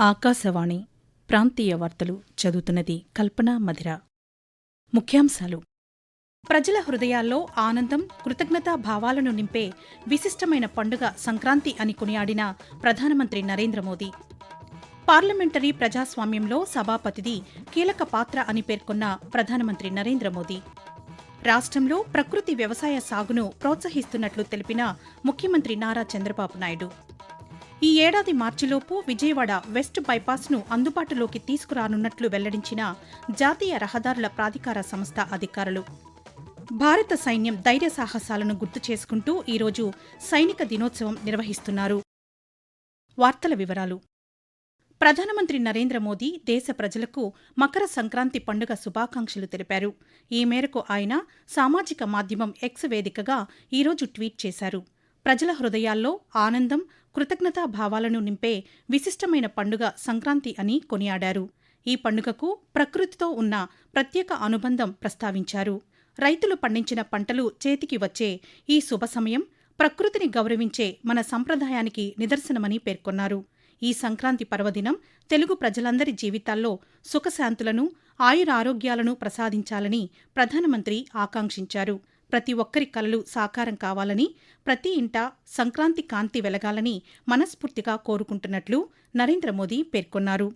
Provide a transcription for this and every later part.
ఆకాశవాణి ప్రాంతీయ వార్తలు చదువుతున్నది కల్పన మధిర. ముఖ్యాంశాలు. ప్రజల హృదయాల్లో ఆనందం కృతజ్ఞతా భావాలను నింపే విశిష్టమైన పండుగ సంక్రాంతి అని కొనియాడిన ప్రధానమంత్రి నరేంద్ర మోదీ. పార్లమెంటరీ ప్రజాస్వామ్యంలో సభాపతిది కీలక పాత్ర అని పేర్కొన్న ప్రధానమంత్రి నరేంద్ర మోదీ. రాష్ట్రంలో ప్రకృతి వ్యవసాయ సాగును ప్రోత్సహిస్తున్నట్లు తెలిపిన ముఖ్యమంత్రి నారా చంద్రబాబు నాయుడు. ఈ ఏడాది మార్చిలోపు విజయవాడ వెస్ట్ బైపాస్ను అందుబాటులోకి తీసుకురానున్నట్లు వెల్లడించిన జాతీయ రహదారుల ప్రాధికార సంస్థ అధికారులు. భారత సైన్యం ధైర్య సాహసాలను గుర్తు చేసుకుంటూ ఈరోజు సైనిక దినోత్సవం నిర్వహిస్తున్నారు. వార్తల వివరాలు. ప్రధానమంత్రి నరేంద్ర మోదీ దేశ ప్రజలకు మకర సంక్రాంతి పండుగ శుభాకాంక్షలు తెలిపారు. ఈ మేరకు ఆయన సామాజిక మాధ్యమం ఎక్స్ వేదికగా ఈరోజు ట్వీట్ చేశారు. ప్రజల హృదయాల్లో ఆనందం కృతజ్ఞతా భావాలను నింపే విశిష్టమైన పండుగ సంక్రాంతి అని కొనియాడారు. ఈ పండుగకు ప్రకృతితో ఉన్న ప్రత్యేక అనుబంధం ప్రస్తావించారు. రైతులు పండించిన పంటలు చేతికి వచ్చే ఈ శుభ సమయం ప్రకృతిని గౌరవించే మన సంప్రదాయానికి నిదర్శనమని పేర్కొన్నారు. ఈ సంక్రాంతి పర్వదినం తెలుగు ప్రజలందరి జీవితాల్లో సుఖశాంతులను ఆయురారోగ్యాలను ప్రసాదించాలని ప్రధానమంత్రి ఆకాంక్షించారు. ప్రతి ఒక్కరి కలలు సాకారం కావాలని ప్రతి ఇంట సంక్రాంతి కాంతి వెలగాలని మనస్ఫూర్తిగా కోరుకుంటున్నట్లు నరేంద్ర మోదీ పేర్కొన్నారు.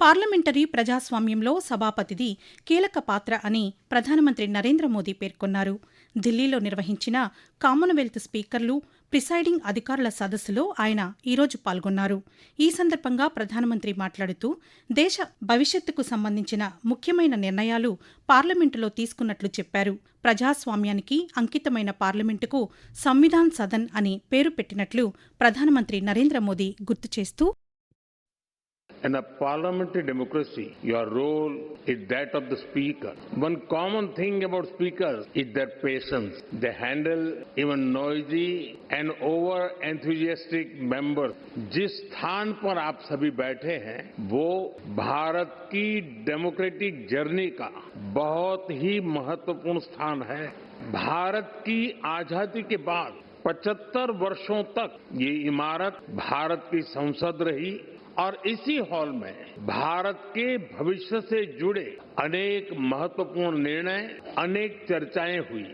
పార్లమెంటరీ ప్రజాస్వామ్యంలో సభాపతిది కీలక పాత్ర అని ప్రధానమంత్రి నరేంద్ర మోదీ పేర్కొన్నారు. ఢిల్లీలో నిర్వహించిన కామన్వెల్త్ స్పీకర్లు ప్రిసైడింగ్ అధికారుల సదస్సులో ఆయన ఈరోజు పాల్గొన్నారు. ఈ సందర్భంగా ప్రధానమంత్రి మాట్లాడుతూ దేశ భవిష్యత్తుకు సంబంధించిన ముఖ్యమైన నిర్ణయాలు పార్లమెంటులో తీసుకున్నట్లు చెప్పారు. ప్రజాస్వామ్యానికి అంకితమైన పార్లమెంటుకు సంవిధాన్ సదన్ అని పేరు పెట్టినట్లు ప్రధానమంత్రి నరేంద్ర మోదీ గుర్తు చేస్తూ In a parliamentary democracy, your role is that of the speaker. One common thing about speakers is their patience. They handle even noisy and over enthusiastic members. जिस स्थान पर आप सभी बैठे हैं वो भारत की डेमोक्रेटिक जर्नी का बहुत ही महत्वपूर्ण स्थान है भारत की आज़ादी के बाद 75 वर्षों तक ये इमारत भारत की संसद रही और इसी हॉल में भारत के भविष्य से जुड़े अनेक महत्वपूर्ण निर्णय अनेक चर्चाएं हुई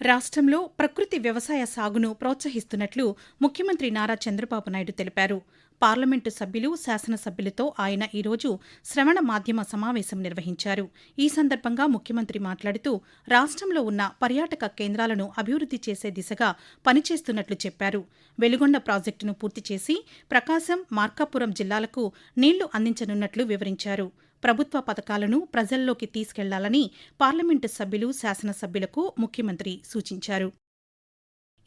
రాష్ట్రంలో ప్రకృతి వ్యవసాయ సాగును ప్రోత్సహిస్తున్నట్లు ముఖ్యమంత్రి నారా చంద్రబాబు నాయుడు తెలిపారు పార్లమెంటు సభ్యులు శాసనసభ్యులతో ఆయన ఈరోజు శ్రవణ మాధ్యమ సమావేశం నిర్వహించారు. ఈ సందర్భంగా ముఖ్యమంత్రి మాట్లాడుతూ రాష్ట్రంలో ఉన్న పర్యాటక కేంద్రాలను అభివృద్ది చేసే దిశగా పనిచేస్తున్నట్లు చెప్పారు. వెలుగొండ ప్రాజెక్టును పూర్తి చేసి ప్రకాశం మార్కాపురం జిల్లాలకు నీళ్ళు అందించనున్నట్లు వివరించారు. ప్రభుత్వ పథకాలను ప్రజల్లోకి తీసుకెళ్ళాలని పార్లమెంటు సభ్యులు శాసనసభ్యులకు ముఖ్యమంత్రి సూచించారు.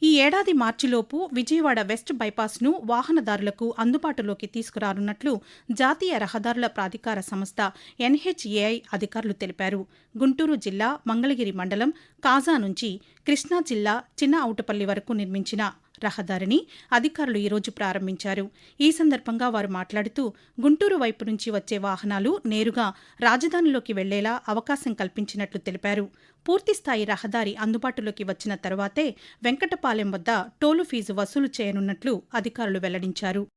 ఈ ఏడాది మార్చిలోపు విజయవాడ వెస్ట్ బైపాస్ను వాహనదారులకు అందుబాటులోకి తీసుకురానున్నట్లు జాతీయ రహదారుల ప్రాధికార సంస్థ ఎన్హెచ్ఏఐ అధికారులు తెలిపారు. గుంటూరు జిల్లా మంగళగిరి మండలం కాజా నుంచి కృష్ణా జిల్లా చిన్న ఔటపల్లి వరకు నిర్మించిన రహదారిని అధికారులు ఈరోజు ప్రారంభించారు. ఈ సందర్భంగా వారు మాట్లాడుతూ గుంటూరు వైపు నుంచి వచ్చే వాహనాలు నేరుగా రాజధానిలోకి వెళ్ళేలా అవకాశం కల్పించినట్లు తెలిపారు. పూర్తిస్థాయి రహదారి అందుబాటులోకి వచ్చిన తరువాతే వెంకటపాలెం వద్ద టోలు ఫీజు వసూలు చేయనున్నట్లు అధికారులు వెల్లడించారు.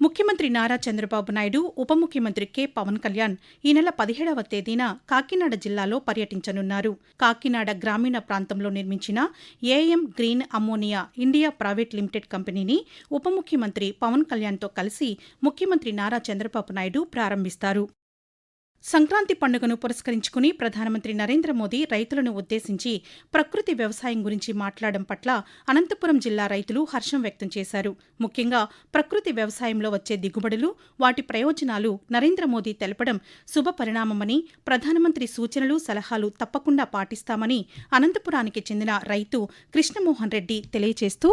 ముఖ్యమంత్రి నారా చంద్రబాబు నాయుడు ఉప ముఖ్యమంత్రి కె. పవన్ కళ్యాణ్ ఈ నెల పదిహేడవ తేదీన కాకినాడ జిల్లాలో పర్యటించనున్నారు. కాకినాడ గ్రామీణ ప్రాంతంలో నిర్మించిన AM green ammonia India private limited కంపెనీని ఉప ముఖ్యమంత్రి పవన్ కళ్యాణ్తో కలిసి ముఖ్యమంత్రి నారా చంద్రబాబు నాయుడు ప్రారంభిస్తారు. సంక్రాంతి పండుగను పురస్కరించుకుని ప్రధానమంత్రి నరేంద్ర మోదీ రైతులను ఉద్దేశించి ప్రకృతి వ్యవసాయం గురించి మాట్లాడడం పట్ల అనంతపురం జిల్లా రైతులు హర్షం వ్యక్తం చేశారు. ముఖ్యంగా ప్రకృతి వ్యవసాయంలో వచ్చే దిగుబడులు వాటి ప్రయోజనాలు నరేంద్ర మోదీ తెలపడం శుభపరిణామమని ప్రధానమంత్రి సూచనలు సలహాలు తప్పకుండా పాటిస్తామని అనంతపురానికి చెందిన రైతు కృష్ణమోహన్ రెడ్డి తెలియజేస్తూ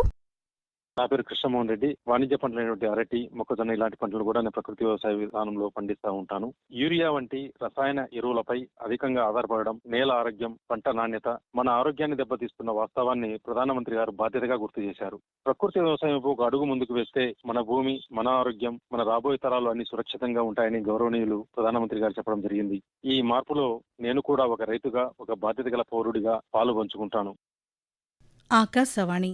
నా పేరు కృష్ణమోహన్ రెడ్డి. వాణిజ్య పంటలైనటువంటి అరటి మొక్కజొన్న ఇలాంటి పంటలు కూడా నేను ప్రకృతి వ్యవసాయ విధానంలో పండిస్తూ ఉంటాను. యూరియా వంటి రసాయన ఎరువులపై అధికంగా ఆధారపడడం నేల ఆరోగ్యం పంట నాణ్యత మన ఆరోగ్యాన్ని దెబ్బతీస్తున్న వాస్తవాన్ని ప్రధానమంత్రి గారు బాధ్యతగా గుర్తు చేశారు. ప్రకృతి వ్యవసాయం ఒక అడుగు ముందుకు వేస్తే మన భూమి మన ఆరోగ్యం మన రాబోయే తరాలు అన్ని సురక్షితంగా ఉంటాయని గౌరవనీయులు ప్రధానమంత్రి గారు చెప్పడం జరిగింది. ఈ మార్పులో నేను కూడా ఒక రైతుగా ఒక బాధ్యత గల పౌరుడిగా పాలు పంచుకుంటాను ఆకాశవాణి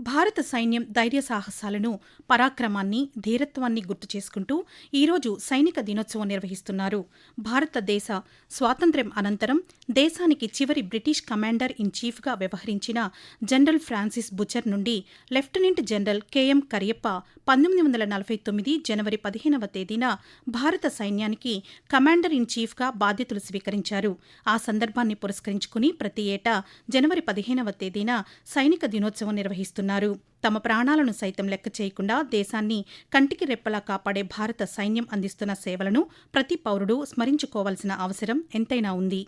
భారత సైన్యం ధైర్య సాహసాలను పరాక్రమాన్ని ధీరత్వాన్ని గుర్తు చేసుకుంటూ ఈరోజు సైనిక దినోత్సవం నిర్వహిస్తున్నారు. భారతదేశ స్వాతంత్ర్యం అనంతరం దేశానికి చివరి బ్రిటిష్ కమాండర్ ఇన్ చీఫ్గా వ్యవహరించిన జనరల్ ఫ్రాన్సిస్ బుచర్ నుండి lieutenant general K M Cariappa పంతొమ్మిది వందల నలభై తొమ్మిది జనవరి పదిహేనవ తేదీన భారత సైన్యానికి కమాండర్ ఇన్ చీఫ్గా బాధ్యతలు స్వీకరించారు. ఆ సందర్భాన్ని పురస్కరించుకుని ప్రతి ఏటా జనవరి పదిహేనవ తేదీన సైనిక దినోత్సవం నిర్వహిస్తున్నారు. తమ ప్రాణాలను సైతం లెక్క చేయకుండా దేశాన్ని కంటికి రెప్పలా కాపాడే భారత సైన్యం అందిస్తున్న సేవలను ప్రతి పౌరుడు స్మరించుకోవాల్సిన అవసరం ఎంతైనా ఉంది.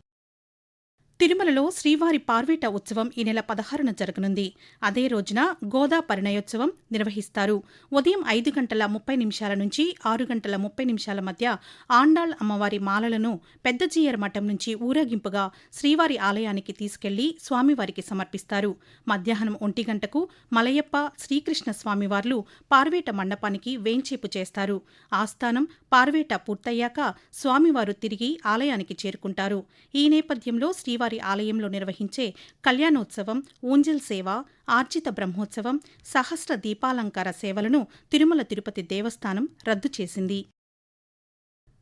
తిరుమలలో శ్రీవారి పార్వేట ఉత్సవం ఈ నెల పదహారున జరగనుంది. అదే రోజున గోదా పరిణయోత్సవం నిర్వహిస్తారు. ఉదయం ఐదు గంటల ముప్పై నిమిషాల నుంచి ఆరు గంటల ముప్పై నిమిషాల మధ్య ఆండాళ్ అమ్మవారి మాలలను పెద్దజీయర్ మఠం నుంచి ఊరేగింపుగా శ్రీవారి ఆలయానికి తీసుకెళ్ళి స్వామివారికి సమర్పిస్తారు. మధ్యాహ్నం ఒంటి గంటకు మలయప్ప శ్రీకృష్ణ స్వామివార్లు పార్వేట మండపానికి వేంచేపు చేస్తారు. ఆస్థానం పార్వేట పూర్తయ్యాక స్వామివారు తిరిగి ఆలయానికి చేరుకుంటారు. ఈ నేపథ్యంలో శ్రీవారి ఆలయంలో నిర్వహించే కళ్యాణోత్సవం ఊంజల్ సేవ ఆర్జిత బ్రహ్మోత్సవం సహస్ర దీపాలంకార సేవలను తిరుమల తిరుపతి దేవస్థానం రద్దు చేసింది.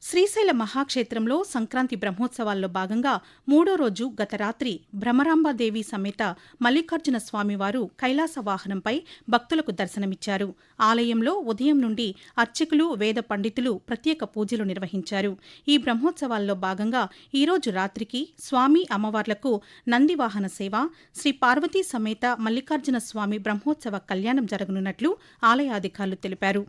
శ్రీశైల మహాక్షేత్రంలో సంక్రాంతి బ్రహ్మోత్సవాల్లో భాగంగా మూడో రోజు గత రాత్రి భ్రమరాంబాదేవి సమేత మల్లికార్జున స్వామివారు కైలాస వాహనంపై భక్తులకు దర్శనమిచ్చారు. ఆలయంలో ఉదయం నుండి అర్చకులు వేద పండితులు ప్రత్యేక పూజలు నిర్వహించారు. ఈ బ్రహ్మోత్సవాల్లో భాగంగా ఈరోజు రాత్రికి స్వామి అమ్మవార్లకు నందివాహన సేవ శ్రీ పార్వతీ సమేత మల్లికార్జున స్వామి బ్రహ్మోత్సవ కళ్యాణం జరగనున్నట్లు ఆలయాధికారులు తెలిపారు.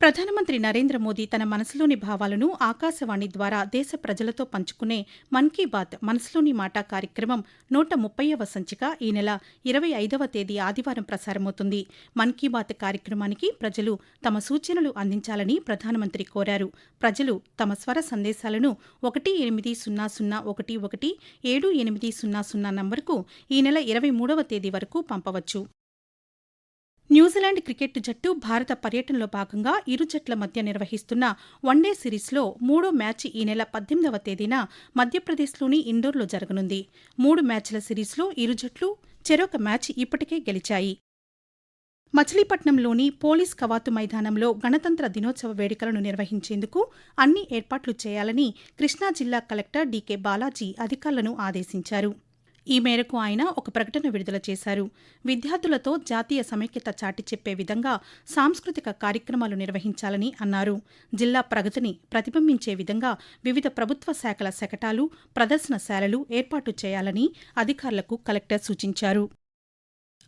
ప్రధానమంత్రి నరేంద్ర మోదీ తన మనసులోని భావాలను ఆకాశవాణి ద్వారా దేశ ప్రజలతో పంచుకునే మన్ కీ బాత్ మనసులోని మాట కార్యక్రమం నూట ముప్పైవ సంచిక ఈ నెల ఇరవై ఐదవ తేదీ ఆదివారం ప్రసారమవుతుంది. మన్ కీ బాత్ కార్యక్రమానికి ప్రజలు తమ సూచనలు అందించాలని ప్రధానమంత్రి కోరారు. ప్రజలు తమ స్వర సందేశాలను ఒకటి ఎనిమిది సున్నా సున్నా ఒకటి ఒకటి ఏడు ఎనిమిది సున్నా సున్నా నంబర్కు ఈ నెల ఇరవై మూడవ తేదీ వరకు పంపవచ్చు. న్యూజిలాండ్ క్రికెట్ జట్టు భారత పర్యటనలో భాగంగా ఇరు జట్ల మధ్య నిర్వహిస్తున్న వన్డే సిరీస్లో మూడో మ్యాచ్ ఈ నెల పద్దెనిమిదవ తేదీన మధ్యప్రదేశ్లోని ఇండోర్లో జరగనుంది. మూడు మ్యాచ్ల సిరీస్లో ఇరు జట్లు చెరొక మ్యాచ్ ఇప్పటికే గెలిచాయి. మచిలీపట్నంలోని పోలీస్ కవాతు మైదానంలో గణతంత్ర దినోత్సవ వేడుకలను నిర్వహించేందుకు అన్ని ఏర్పాట్లు చేయాలని కృష్ణా జిల్లా కలెక్టర్ డీకే బాలాజీ అధికారులను ఆదేశించారు. ఈ మేరకు ఆయన ఒక ప్రకటన విడుదల చేశారు. విద్యార్థులతో జాతీయ సమైక్యత చాటి చెప్పే విధంగా సాంస్కృతిక కార్యక్రమాలు నిర్వహించాలని అన్నారు. జిల్లా ప్రగతిని ప్రతిబింబించే విధంగా వివిధ ప్రభుత్వ శాఖల శకటాలు ప్రదర్శనశాలలు ఏర్పాటు చేయాలని అధికారులకు కలెక్టర్ సూచించారు.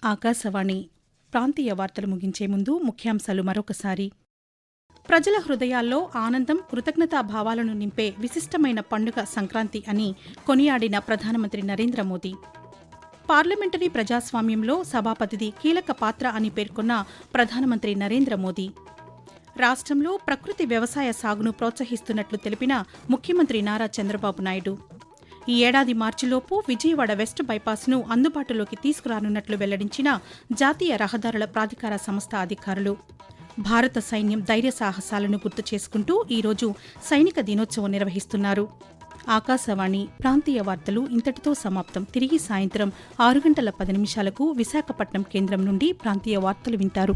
ఆకాశవాణి ప్రాంతీయ వార్తలు ముగించే ముందు ముఖ్యాంశాలు మరొకసారి. ప్రజల హృదయాల్లో ఆనందం కృతజ్ఞతా భావాలను నింపే విశిష్టమైన పండుగ సంక్రాంతి అని కొనియాడిన ప్రధానమంత్రి నరేంద్ర మోదీ. పార్లమెంటరీ ప్రజాస్వామ్యంలో సభాపతిది కీలక పాత్ర అని పేర్కొన్న ప్రధానమంత్రి నరేంద్ర మోదీ. రాష్ట్రంలో ప్రకృతి వ్యవసాయ సాగును ప్రోత్సహిస్తున్నట్లు తెలిపిన ముఖ్యమంత్రి నారా చంద్రబాబు నాయుడు. ఈ ఏడాది మార్చిలోపు విజయవాడ వెస్ట్ బైపాస్ను అందుబాటులోకి తీసుకురానున్నట్లు వెల్లడించిన జాతీయ రహదారుల ప్రాధికార సంస్థ అధికారులు. భారత సైన్యం ధైర్య సాహసాలను గుర్తు చేసుకుంటూ ఈరోజు సైనిక దినోత్సవం నిర్వహిస్తున్నారు. ఆకాశవాణి ప్రాంతీయ వార్తలు ఇంతటితో సమాప్తం. తిరిగి సాయంత్రం ఆరు గంటల పది నిమిషాలకు విశాఖపట్నం కేంద్రం నుండి ప్రాంతీయ వార్తలు వింటారు.